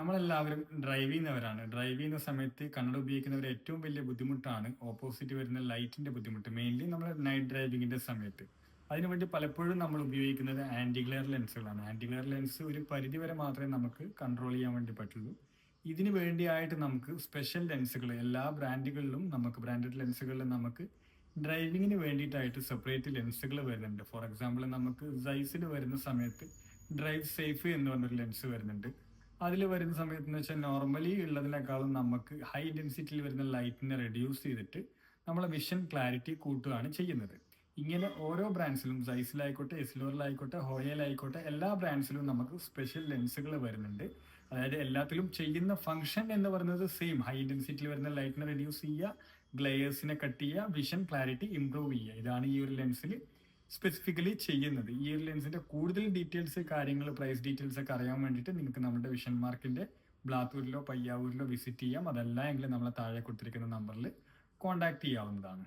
നമ്മളെല്ലാവരും ഡ്രൈവ് ചെയ്യുന്നവരാണ് ഡ്രൈവ് ചെയ്യുന്ന സമയത്ത് കണ്ണട ഉപയോഗിക്കുന്നവർ ഏറ്റവും വലിയ ബുദ്ധിമുട്ടാണ് ഓപ്പോസിറ്റ് വരുന്ന ലൈറ്റിന്റെ ബുദ്ധിമുട്ട് മെയിൻലി നമ്മൾ നൈറ്റ് ഡ്രൈവിങ്ങിന്റെ സമയത്ത്. അതിനുവേണ്ടി പലപ്പോഴും നമ്മൾ ഉപയോഗിക്കുന്നത് ആന്റി ഗ്ലെയർ ലെൻസുകളാണ്. ആന്റി ഗ്ലെയർ ലെൻസ് ഒരു പരിധി വരെ മാത്രമേ നമുക്ക് കൺട്രോൾ ചെയ്യാൻ വേണ്ടി പറ്റുള്ളൂ. ഇതിന് വേണ്ടിയായിട്ട് നമുക്ക് സ്പെഷ്യൽ ലെൻസുകൾ എല്ലാ ബ്രാൻഡുകളിലും നമുക്ക് ബ്രാൻഡഡ് ലെൻസുകളിൽ നമുക്ക് ഡ്രൈവിങ്ങിന് വേണ്ടിയിട്ടായിട്ട് സെപ്പറേറ്റ് ലെൻസുകൾ വരുന്നുണ്ട്. ഫോർ എക്സാമ്പിൾ നമുക്ക് സൈസിൽ വരുന്ന സമയത്ത് ഡ്രൈവ് സേഫ് എന്ന് പറഞ്ഞൊരു ലെൻസ് വരുന്നുണ്ട്. അതിൽ വരുന്ന സമയത്ത് എന്ന് വെച്ചാൽ നോർമലി ഉള്ളതിനേക്കാളും നമുക്ക് ഹൈ ഡെൻസിറ്റിയിൽ വരുന്ന ലൈറ്റിനെ റെഡ്യൂസ് ചെയ്തിട്ട് നമ്മളെ വിഷൻ ക്ലാരിറ്റി കൂട്ടുകയാണ് ചെയ്യുന്നത്. ഇങ്ങനെ ഓരോ ബ്രാൻഡ്സിലും സൈസിലായിക്കോട്ടെ എസ്ലോറിലായിക്കോട്ടെ ഹോയയിലായിക്കോട്ടെ എല്ലാ ബ്രാൻഡ്സിലും നമുക്ക് സ്പെഷ്യൽ ലെൻസുകൾ വരുന്നുണ്ട്. അതായത് എല്ലാത്തിലും ചെയ്യുന്ന ഫംഗ്ഷൻ എന്ന് പറയുന്നത് സെയിം ഹൈ ഇന്റൻസിറ്റിയിൽ വരുന്ന ലൈറ്റിനെ റെഡ്യൂസ് ചെയ്യുക ഗ്ലെയേഴ്സിനെ കട്ട് ചെയ്യുക വിഷൻ ക്ലാരിറ്റി ഇംപ്രൂവ് ചെയ്യുക. ഇതാണ് ഈ ഒരു ലെൻസിൽ സ്പെസിഫിക്കലി ചെയ്യുന്നത്. ഈ ഒരു ലെൻസിന്റെ കൂടുതൽ ഡീറ്റെയിൽസ് കാര്യങ്ങൾ പ്രൈസ് ഡീറ്റെയിൽസ് ഒക്കെ അറിയാൻ വേണ്ടിയിട്ട് നിങ്ങൾക്ക് നമ്മുടെ വിഷൻ മാർക്കിന്റെ ബ്ലാത്തൂരിലോ പയ്യാവൂരിലോ വിസിറ്റ് ചെയ്യാം. അതല്ല എങ്കിൽ നമ്മളെ താഴെ കൊടുത്തിരിക്കുന്ന നമ്പറിൽ കോൺടാക്ട് ചെയ്യാവുന്നതാണ്.